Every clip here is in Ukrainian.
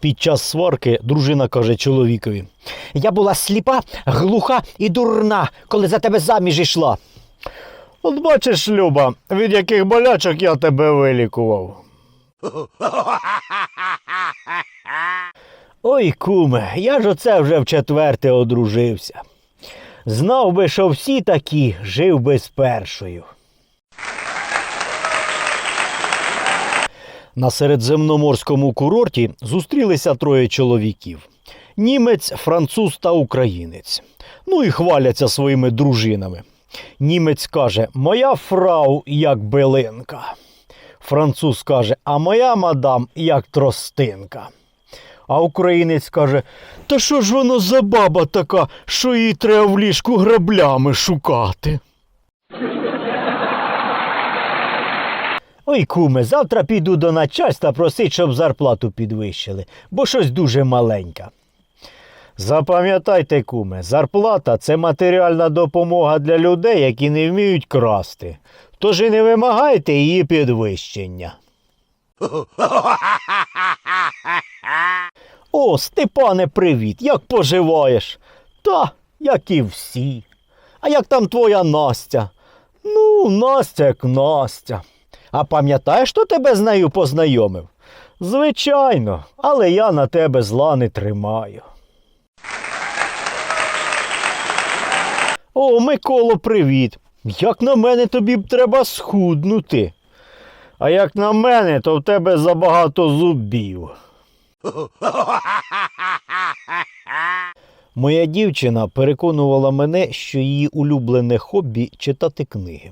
Під час сварки дружина каже чоловікові: Я була сліпа, глуха і дурна, коли за тебе заміж ішла. От бачиш, Люба, від яких болячок я тебе вилікував. Ой, куме, я ж оце вже вчетверте одружився. Знав би, що всі такі, жив би з першою. На середземноморському курорті зустрілися троє чоловіків: німець, француз та українець. Ну і хваляться своїми дружинами. Німець каже: Моя фрау як билинка. Француз каже, а моя мадам як тростинка. А українець каже: Та що ж воно за баба така, що їй треба в ліжку граблями шукати? Ой, куме, завтра піду до начальства просить, щоб зарплату підвищили, бо щось дуже маленька. Запам'ятайте, куме, зарплата це матеріальна допомога для людей, які не вміють красти. Тож і не вимагайте її підвищення. О, Степане, привіт! Як поживаєш? Та, як і всі. А як там твоя Настя? Ну, Настя як Настя. А пам'ятаєш, хто тебе з нею познайомив? Звичайно, але я на тебе зла не тримаю. О, Миколо, привіт. Як на мене тобі б треба схуднути. А як на мене, то в тебе забагато зубів. Моя дівчина переконувала мене, що її улюблене хобі читати книги.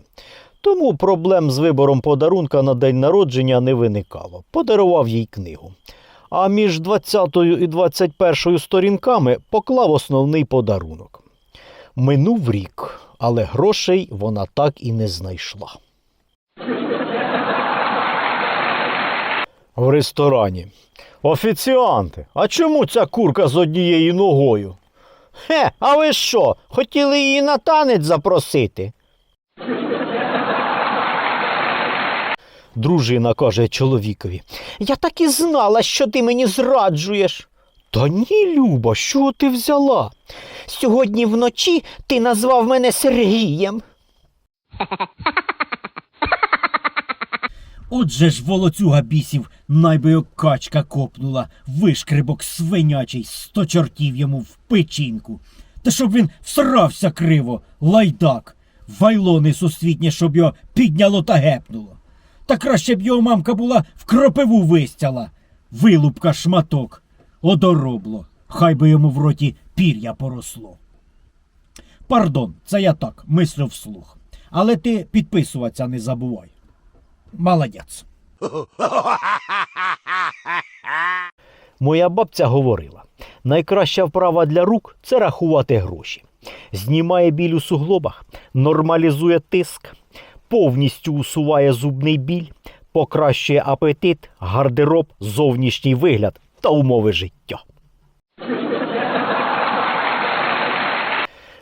Тому проблем з вибором подарунка на день народження не виникало. Подарував їй книгу. А між 20 і 21 сторінками поклав основний подарунок. Минув рік, але грошей вона так і не знайшла. В ресторані. Офіціанти, а чому ця курка з однією ногою? Хе, а ви що? Хотіли її на танець запросити? Дружина каже чоловікові. Я так і знала, що ти мені зраджуєш. Та ні, Люба, що ти взяла? Сьогодні вночі ти назвав мене Сергієм. Отже ж волоцюга бісів, найби як качка копнула, вишкрибок свинячий, сто чортів йому в печінку. Та щоб він всрався криво, лайдак, вайло несусвітнє, щоб його підняло та гепнуло. Та краще б його мамка була в кропиву вистяла. Вилупка шматок, одоробло, хай би йому в роті пір'я поросло. Пардон, це я так, мислю вслух. Але ти підписуватися не забувай. Молодець. Моя бабця говорила: найкраща вправа для рук це рахувати гроші. Знімає біль у суглобах, нормалізує тиск, повністю усуває зубний біль, покращує апетит, гардероб, зовнішній вигляд та умови життя.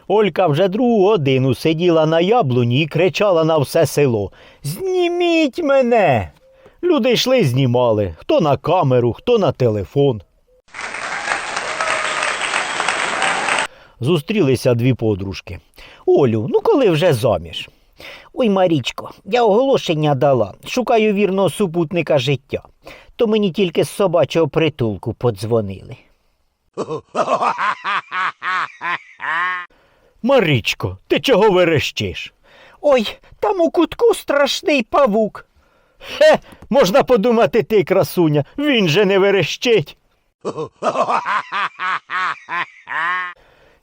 Олька вже другу годину сиділа на яблуні і кричала на все село: Зніміть мене! Люди йшли, знімали, хто на камеру, хто на телефон. Зустрілися дві подружки. Олю, ну коли вже заміж? Ой, Марічко, я оголошення дала. Шукаю вірного супутника життя. То мені тільки з собачого притулку подзвонили. Марічко, ти чого верещиш? Ой, там у кутку страшний павук. Хе, можна подумати ти, красуня, він же не верещить.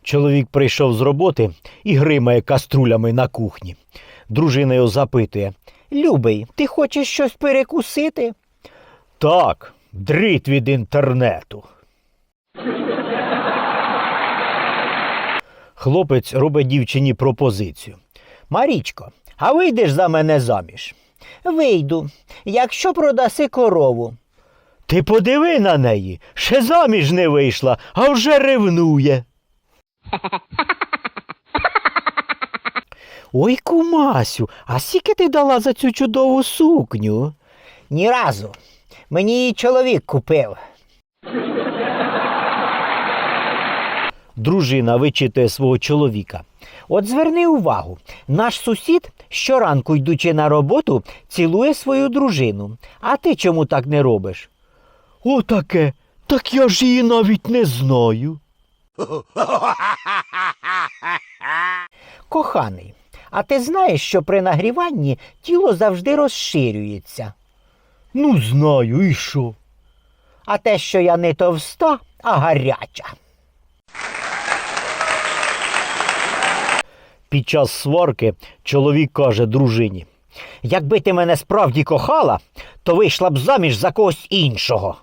Чоловік прийшов з роботи і гримає каструлями на кухні. Дружина його запитує: Любий, ти хочеш щось перекусити? Так, дріт від інтернету. Хлопець робить дівчині пропозицію. Марічко, а вийдеш за мене заміж? Вийду, якщо продаси корову. Ти подиви на неї, ще заміж не вийшла, а вже ревнує. Ой, кумасю, а скільки ти дала за цю чудову сукню? Ні разу. Мені її чоловік купив. Дружина вичитує свого чоловіка. От зверни увагу, наш сусід щоранку, йдучи на роботу, цілує свою дружину. А ти чому так не робиш? Отаке. Так я ж її навіть не знаю. Коханий, а ти знаєш, що при нагріванні тіло завжди розширюється. Ну, знаю, і що? А те, що я не товста, а гаряча. Під час сварки чоловік каже дружині. Якби ти мене справді кохала, то вийшла б заміж за когось іншого.